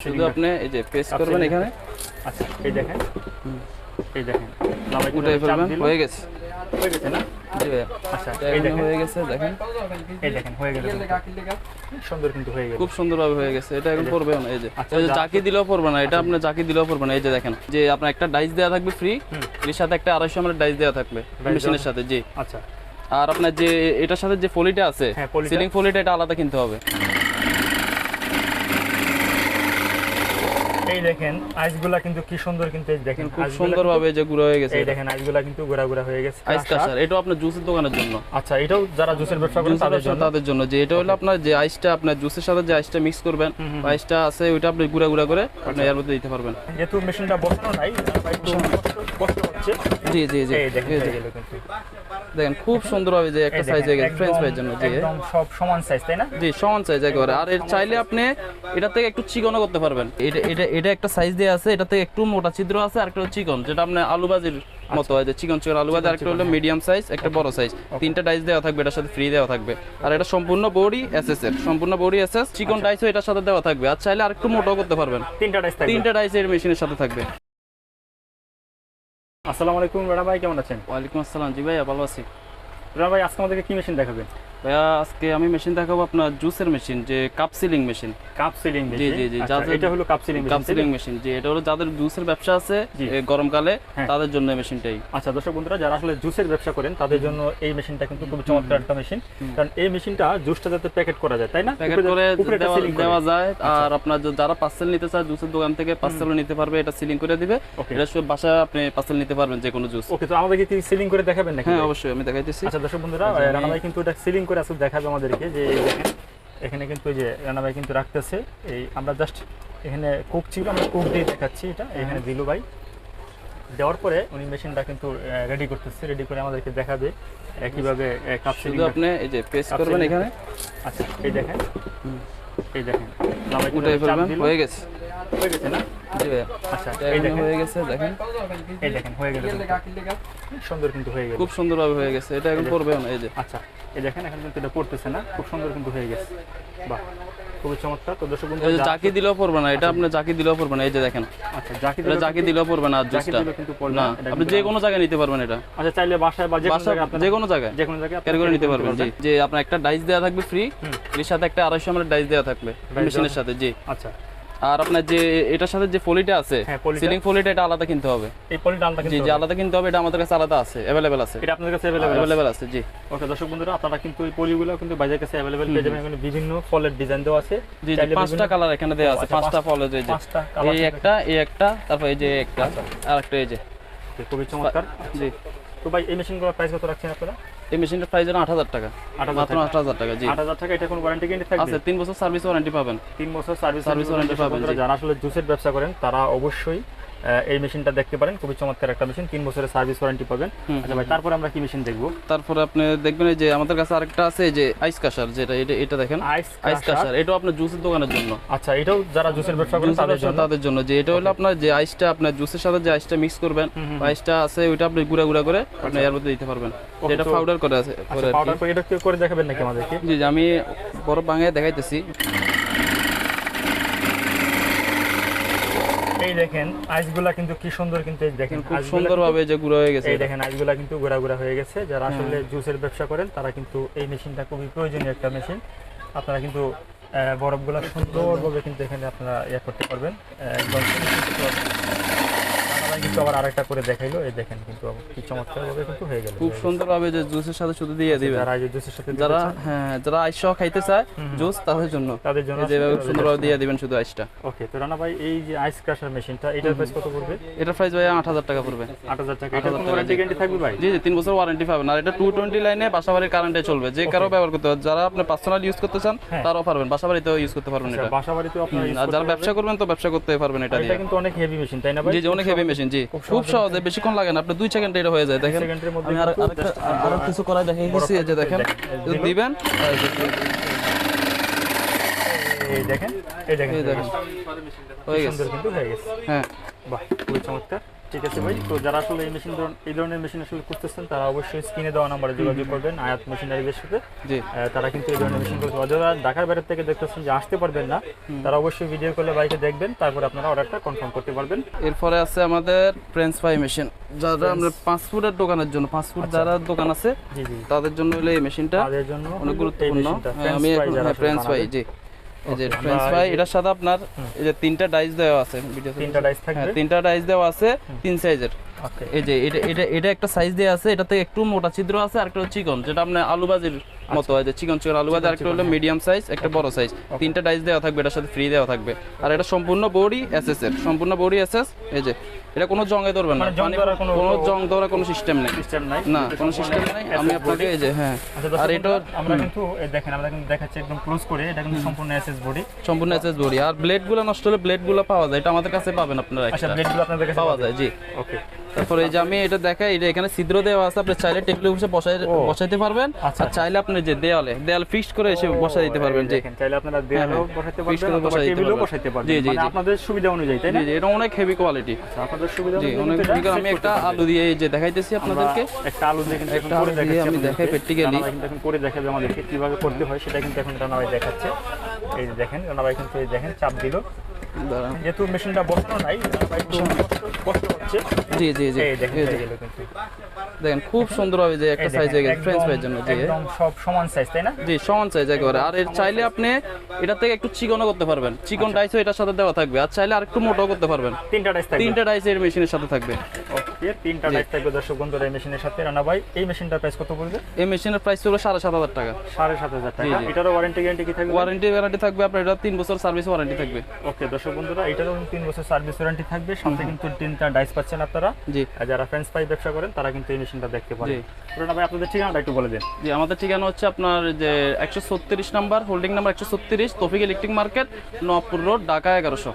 শুধু আপনি এই যে প্রেস করবেন এখানে? আচ্ছা এই দেখেন। এই দেখেন। ফেলবেন? হয়ে গেছে। হয়ে গেছে না? জি আচ্ছা এই দেখেন। হয়ে গেছে দেখেন। এই দেখেন হয়ে সুন্দর কিন্তু হয়ে গেল খুব সুন্দরভাবে হয়ে গেছে। এটা এখন পড়বে না এই যে। আচ্ছা, এই যে চাকি দিলেও পড়বে না। এটা আপনার চাকি দিলেও পড়বে না। এই যে দেখেন যে আপনার একটা ডাইস দেওয়া থাকবে ফ্রি এর সাথে একটা আড়াইশো আমার ডাইস দেওয়া থাকবে মেশিনের সাথে জি। আচ্ছা। আর আপনার যে এটার সাথে যে ফলিটা আছে হ্যাঁ, সিলিং ফলিটা এটা আলাদা কিনতে হবে। এই দেখেন আইসগুলা কিন্তু কি সুন্দর কিন্তু এই দেখেন খুব সুন্দরভাবে যে গুঁড়ো হয়ে গেছে এই দেখেন আইসগুলা কিন্তু গোড়া গোড়া হয়ে গেছে আইস আচ্ছা, কাসার এটাও আপনার জুসের দোকানের জন্য। আচ্ছা এটাও যারা জুসের ব্যবসা করেন তাদের জন্য। তাদের জন্য যে এটা হলো আপনার যে আইসটা আপনার জুসের সাথে যে আইসটা মিক্স করবেন আইসটা আছে ওইটা আপনি গুঁড়া গুঁড়া করে আপনি এর মধ্যে দিতে পারবেন। যেহেতু মেশিনটা বসানো নাই কষ্ট হচ্ছে। জি জি জি। এই দেখেন যে, দেখেন খুব সুন্দরভাবে যে একটা সাইজ হয়ে গেছে ফ্রেঞ্চ ফ্রাইয়ের জন্য জি একদম সব সমান সাইজ তাই না? জি সমান সাইজ একেবারে। আর এর চাইলে আপনি এটা থেকে একটু চিকনও করতে পারবেন। এটা এটা এটা একটা সাইজ আছে এটা থেকে একটু মোটা ছিদ্র আছে আর একটা চিকন যেটা আপনি আলু ভাজির মতো হয় যে চিকন চিকন আলু ভাজি আর একটা হলো মিডিয়াম সাইজ একটা বড় সাইজ তিনটা ডাইস দেওয়া থাকবে এটার সাথে ফ্রি দেওয়া থাকবে। আর এটা সম্পূর্ণ বডি এসএস এর সম্পূর্ণ বডি এসএস চিকন ডাইসও এটার সাথে দেওয়া থাকবে। আর চাইলে আর একটু মোটাও করতে পারবেন। তিনটা ডাইস তিনটা ডাইস এর মেশিনের সাথে থাকবে। আসসালামু আলাইকুম রানা ভাই কেমন আছেন? ওয়ালাইকুম আসসালাম জি ভাই ভালো আছি। রানা ভাই আজকে আমাদেরকে কি মেশিন দেখাবেন? ভাইয়া আজকে আমি মেশিন দেখাবো আপনার জুসের মেশিন যে cup sealing machine cup sealing জি, জি, জি, যাদের- এটা হলো cup sealing cup sealing machine যে এটা হলো যাদের জুসের ব্যবসা আছে গরমকালে হ্যাঁ। তাদের জন্য মেশিনটাই আচ্ছা দর্শক বন্ধুরা যারা আসলে জুসের ব্যবসা করেন তাদের জন্য এই মেশিনটা কিন্তু খুব চমৎকার একটা মেশিন কারণ এই মেশিনটা জুসটা যাতে প্যাকেট করা যায় তাই না? প্যাকেট করে দেওয়া যায় আচ্ছা। আর আপনার যারা পার্সেল নিতে চায় জুসের দোকান থেকে পার্সেলও নিতে পারবে এটা সিলিং করে দিবে. এটা সব বাসায় আপনি পার্সেল নিতে পারবেন যে কোনো জুস ওকে তো আমাদেরকে সিলিং করে দেখাবেন নাকি? হ্যাঁ অবশ্যই আমি দেখাইতেছি। আচ্ছা দর্শক বন্ধুরা রানা ভাই কিন্তু এটা সিলিং করে আসলে দেখাবে আমাদেরকে যে দেখেন এখানে কিন্তু এই যে রানা ভাই কিন্তু রাখতেছে। এই আমরা জাস্ট এখানে কুক ছিল আমরা কুক দিয়ে দেখাচ্ছি এটা। এখানে দিলু ভাই। দেওয়ার পরে উনি মেশিনটা কিন্তু রেডি করতেছে রেডি করে আমাদেরকে দেখাবে কীভাবে কাপ শুধু আপনি এই যে প্রেস করবেন এখানে? আচ্ছা এই দেখেন। এই দেখেন। হয়ে গেছে। হয়ে গেছে না জি ভাইয়া আচ্ছা এটা হয়ে গেছে দেখেন। এই দেখেন হয়ে গেল সুন্দর কিন্তু হয়ে গেল খুব সুন্দরভাবে হয়ে গেছে এটা এখন পড়বে না এই যে। আচ্ছা এই দেখেন এখন কিন্তু এটা পড়তেছে না খুব সুন্দর কিন্তু হয়ে গেছে। বাহ খুবই চমৎকার। তো দর্শক বন্ধু জাকি দিলেও পড়বে না এটা আপনি জাকি দিলেও পড়বে না এই যে দেখেন। আচ্ছা জাকি দিলেও জাকি দিলেও পড়বে না জুসটা কিন্তু পড়বে না না, আপনি যে কোনো জায়গায় নিতে পারবেন এটা। আচ্ছা চাইলে বাসায় বা যে কোনো জায়গায় যে কোনো জায়গায়। যে কোনো জায়গায় ক্যারি করে নিতে পারবেন জি। যে আপনার একটা ডাইস দেওয়া থাকবে ফ্রি এর সাথে একটা আড়াইশো আমার ডাইস দেওয়া থাকবে মেশিনের সাথে জি। আচ্ছা। আর আপনার যে এটার সাথে যে ফলিটা আছে হ্যাঁ, সিলিং ফলিটা এটা আলাদা কিনতে হবে। এই ডালটা জি কিন্তু যে আলাদা কিনতে হবে এটা আমাদের কাছে আলাদা আছে অ্যাভেলেবেল আছে। এটা আপনাদের কাছে অ্যাভেলেবল অ্যাভেলেবেল আছে। জি। ওকে দর্শক বন্ধুরা আপনারা কিন্তু এই পলিগুলো কিন্তু বাজারের কাছে অ্যাভেলেবল পেয়ে যাবেন। এখানে বিভিন্ন ফলের ডিজাইন দেওয়া আছে। জি জি পাঁচটা কালার এখানে দেওয়া আছে আচ্ছা, পাঁচটা পাঁচ- ফলের এই যে এই একটা এই একটা তারপর এই যে একটা আর একটা এই যে। খুবই চমৎকার। জি। তো ভাই এই মেশিনগুলোর প্রাইস কত রাখছেন আপনারা? এই মেশিনটার প্রাইস আট হাজার টাকা। মাত্র আট হাজার টাকা জি। আট হাজার টাকা এটা কোনো ওয়ারেন্টি গ্যারান্টি থাকবে? তিন বছর সার্ভিস ওয়ারেন্টি পাবেন। তিন বছর সার্ভিস সার্ভিস warranty পাবেন, যারা আসলে জুসের ব্যবসা করেন তারা অবশ্যই এই মেশিনটা দেখতে পারেন খুবই চমৎকার একটা মেশিন তিন বছরের সার্ভিস ওয়ারেন্টি পাবেন। আচ্ছা ভাই তারপরে আমরা কি মেশিন দেখব? তারপরে আপনি দেখবেন যে আমাদের কাছে আরেকটা আছে এই যে আইস কাশার যেটা এটা এটা দেখেন। আইস আইস কাশার। এটাও আপনার জুসের দোকানের জন্য। আচ্ছা এটাও যারা জুসের ব্যবসা করেন তাদের জন্য। তাদের জন্য। যে এটা হলো আপনার যে আইসটা আপনার জুসের সাথে যে আইসটা মিক্স করবেন আইসটা আছে ওইটা আপনি গুঁড়া গুঁড়া করে আপনি এর মধ্যে দিতে পারবেন। এটা পাউডার করে আছে পাউডার করে এটা কি করে দেখাবেন নাকি আমাদেরকে? জি জি, আমি বড় বাঙায় দেখাইতেছি। এই দেখেন আইসগুলা কিন্তু কি সুন্দর কিন্তু এই দেখেন খুব সুন্দরভাবে যে গুঁড়ো হয়ে গেছে এই দেখেন আইসগুলা কিন্তু গোড়া গোড়া হয়ে গেছে। যারা আসলে জুসের ব্যবসা করেন তারা কিন্তু এই মেশিনটা খুবই প্রয়োজনীয় একটা মেশিন। আপনারা কিন্তু বরফগুলা সুন্দরভাবে কিন্তু এখানে আপনারা ইয়ে করতে পারবেন। একদম finishing করতে পারবেন। রান্নাবাই কিন্তু আবার আরেকটা করে দেখাইলো। এই দেখেন কিন্তু কি চমৎকার কিন্তু হয়ে গেল। খুব সুন্দরভাবে যে জুসের সাথে শুধু দিয়ে দিবেন। যারা জুসের সাথে যারা হ্যাঁ যারা আইস খাইতে চায় জুস তাদের জন্য। তাদের জন্য এই সুন্দরভাবে দিয়ে দিবেন শুধু আইসটা। ওকে তো রানা ভাই এই যে আইস ক্রাশার মেশিনটা এটার প্রাইস কত পড়বে? এটা প্রাইস ভাই আট হাজার টাকা পড়বে। আট হাজার টাকা এটা ওয়ারেন্টি গ্যারান্টি থাকবে ভাই? জি জি তিন বছর ওয়ারেন্টি পাবেন। আর এটা টু টোয়েন্টি লাইনে বাসাবাড়ির কারেন্টে চলবে। যে কারও ব্যবহার করতে হবে যারা আপনি পার্সোনাল ইউজ করতে চান হ্যাঁ। তারাও পারবেন। বাসাবাড়িতেও ইউজ করতে পারবেন এটা। আর যারা ব্যবসা করবেন তো ব্যবসা করতে পারবেন এটা দিয়ে এটা কিন্তু অনেক হেভি মেশিন তাই না ভাই? জি জি অনেক হেভি মেশিন জি। খুব সহজে। বেশিক্ষণ লাগে না আপনি দুই সেকেন্ডে এটা হয়ে যায় দেখেন। আমি আর আরও কিছু করা দেখাই যে দেখেন। দিবেন। এই দেখেন এই দেখেন। হয়ে গেছে। হ্যাঁ। বাহ খুবই চমৎকার। ঠিক আছে ভাই তো যারা আসলে এই মেশিন এই ধরনের মেশিন আসলে খুঁজতেছেন তারা অবশ্যই স্ক্রিনে দেওয়া নাম্বারে যোগাযোগ করবেন আয়াত মেশিনারিদের সাথে। তারা কিন্তু এই ধরনের মেশিন করতে যারা ঢাকার বাইরে থেকে দেখতেছেন যে আসতে পারবেন না তারা অবশ্যই ভিডিও কলে বাইকে দেখবেন তারপরে আপনারা অর্ডারটা কনফার্ম করতে পারবেন। এরপরে আছে আমাদের ফ্রেঞ্চ ফ্রাই মেশিন যারা আমরা পাঁচ ফুটের দোকানের জন্য পাঁচ ফুট যারা দোকান আছে তাদের জন্য হলো এই মেশিনটা অনেক গুরুত্বপূর্ণ। হ্যাঁ, আমি হ্যাঁ ফ্রেঞ্চ ফ্রাই জি। এই যে ফ্রেঞ্চ ফ্রাই এটার সাথে আপনার এই যে তিনটা ডাইস দেওয়া আছে তিনটা ডাইস থাকবে। হ্যাঁ তিনটা ডাইস দেওয়া আছে তিন সাইজের এই যে এটা এটা এটা একটা সাইজ দেওয়া আছে এটাতে একটু মোটা ছিদ্র আছে আর একটা চিকন যেটা আপনার আলু ভাজির মতো হয় যে চিকন চিকন আলু ভাজি আর একটা হলো মিডিয়াম সাইজ একটা বড় সাইজ তিনটা ডাইস দেওয়া থাকবে এটার সাথে ফ্রি দেওয়া থাকবে। আর এটা সম্পূর্ণ বডি এসএস এর সম্পূর্ণ বডি এসএস এই যে এটা কোনো জঙ্গে ধরবে না। মানে মানে কোনো- কোনো জং ধরার কোনো সিস্টেম নেই। সিস্টেম নাই? না কোনো সিস্টেম নেই। আমি আপনাকে এই যে হ্যাঁ। আচ্ছা, আর এটা আমরা কিন্তু দেখেন আমরা কিন্তু দেখাচ্ছি একদম ক্লোজ করে এটা কিন্তু সম্পূর্ণ এসএস বডি সম্পূর্ণ এসএস বডি আর ব্লেডগুলো নষ্ট হলে ব্লেডগুলো পাওয়া যায়। এটা আমাদের কাছে পাবেন আপনারা আচ্ছা ব্লেডগুলো আপনাদের কাছে পাওয়া যায় জি। ওকে। তারপরে এই যে আমি এটা দেখাই এটা এখানে ছিদ্র দেওয়া আছে আপনি চাইলে টেবিলের উপরে বসাই বসাইতে পারবেন। আচ্ছা। আর চাইলে আপনি যে দেয়ালে দেয়াল ফিক্সড করে এসে বসাই দিতে পারবেন জি দেখেন চাইলে আপনারা দেয়ালেও হ্যাঁ। বসাইতে পারবেন করে অথবা টেবিলেও বসাইতে পারবেন। জি, জি, মানে আপনাদের সুবিধা অনুযায়ী তাই না? জি জি এটা অনেক হেভি কোয়ালিটি আচ্ছা, আপনাদের সুবিধা জি অনুযায়ী অনেক হেভি আমি একটা আলু দিয়ে এই যে দেখাইতেছি আপনাদেরকে। একটা আলু দিয়ে কিন্তু এখন করে দেখাচ্ছি আমি দেখাই ভাই এখন করে দেখাবে আমাদেরকে কীভাবে করতে হয় সেটা কিন্তু এখন রানা ভাই দেখাচ্ছে। এই যে দেখেন রানা ভাই কিন্তু এই দেখেন চাপ দিল। যেহেতু মেশিনটা বসানো নাই একটু কষ্ট- কষ্ট হচ্ছে। জি জি জি। দেখেন খুব সুন্দর হবে যে একটা সাইজ হয়ে গেছে ফ্রেঞ্চ ফ্রাইয়ের জন্য জি একদম সব সমান সাইজ তাই না? জি সমান সাইজ একেবারে। আর এর চাইলে আপনি এটা থেকে একটু চিকনও করতে পারবেন। চিকন আচ্ছা। ডাইসও এটার সাথে দেওয়া থাকবে। আর চাইলে আর একটু মোটাও করতে পারবেন। তিনটা ডাইস তিনটা ডাইস এর মেশিনের সাথে থাকবে। ওকে তিনটা ডাইস থাকবে দর্শক বন্ধুরা এই মেশিনের সাথে। রানা ভাই এই মেশিনটার প্রাইস কত পড়বে এই মেশিনের প্রাইস হলো সাড়ে সাত হাজার টাকা। সাড়ে সাত হাজার টাকা। এটারও ওয়ারেন্টি গ্যারান্টি কি থাকবে? ওয়ারেন্টি গ্যারান্টি থাকবে আপনার এটা তিন বছর সার্ভিস ওয়ারেন্টি থাকবে। ওকে দর্শক বন্ধুরা এটারও তিন বছর সার্ভিস ওয়ারেন্টি থাকবে। সাথে কিন্তু তিনটা ডাইস পাচ্ছেন আপনারা। জি। যারা ফ্রেঞ্চ ফ্রাই ব্যবসা করেন তারা কিন্তু এই মেশিনটা দেখতে পারেন। রানা ভাই আপনাদের ঠিকানাটা একটু বলে দেন। জি আমাদের ঠিকানা হচ্ছে আপনার যে একশো ছত্রিশ নাম্বার হোল্ডিং নাম্বার একশো ছত্রিশ Tawfiq electric market Nawabpur road Dhaka এগারোশো।